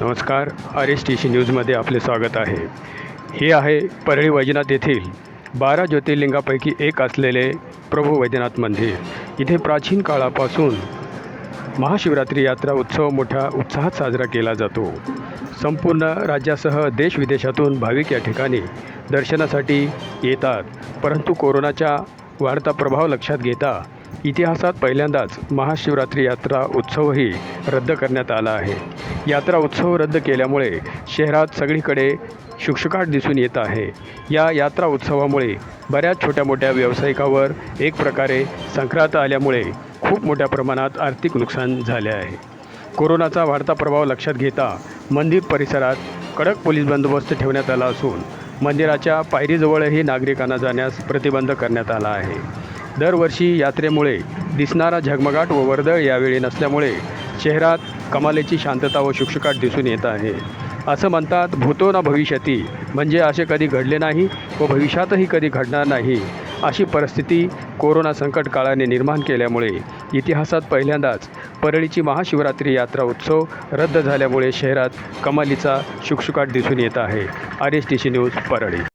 नमस्कार. R S T C न्यूजमध्ये आपले स्वागत आहे. हे आहे परळी वैजनाथ येथील बारा ज्योतिर्लिंगापैकी एक असलेले प्रभू वैद्यनाथ मंदिर. इथे प्राचीन काळापासून महाशिवरात्री यात्रा उत्सव मोठ्या उत्साहात साजरा केला जातो. संपूर्ण राज्यासह देशविदेशातून भाविक या ठिकाणी दर्शनासाठी येतात. परंतु कोरोनाच्या वाढता प्रभाव लक्षात घेता इतिहासात पहिल्यांदाच महाशिवरात्री यात्रा उत्सवही रद्द करण्यात आला आहे. यात्रा उत्सव रद्द केल्यामुळे शहरात सगळीकडे शुकशुकाट दिसून येत आहे. या यात्रा उत्सवामुळे बऱ्याच छोट्या मोठ्या व्यावसायिकावर एक प्रकारे संक्रांत आल्यामुळे खूप मोठ्या प्रमाणात आर्थिक नुकसान झाले आहे. कोरोनाचा वाढता प्रभाव लक्षात घेता मंदिर परिसरात कडक पोलीस बंदोबस्त ठेवण्यात आला असून मंदिराच्या पायरीजवळही नागरिकांना जाण्यास प्रतिबंध करण्यात आला आहे. दरवर्षी यात्रेमुळे दिसणारा झगमगाट व वर्दळ यावेळी नसल्यामुळे शहरात कमालीची शांतता व शुकशुकाट दिसून येत आहे. असं म्हणतात भूतो ना भविष्यती. म्हणजे असे कधी घडले नाही व भविष्यातही कधी घडणार नाही. अशी परिस्थिती कोरोना संकट काळाने निर्माण केल्यामुळे इतिहासात पहिल्यांदाच परळीची महाशिवरात्री यात्रा उत्सव रद्द झाल्यामुळे शहरात कमालीचा शुकशुकाट दिसून येत आहे. R S T C news Parli.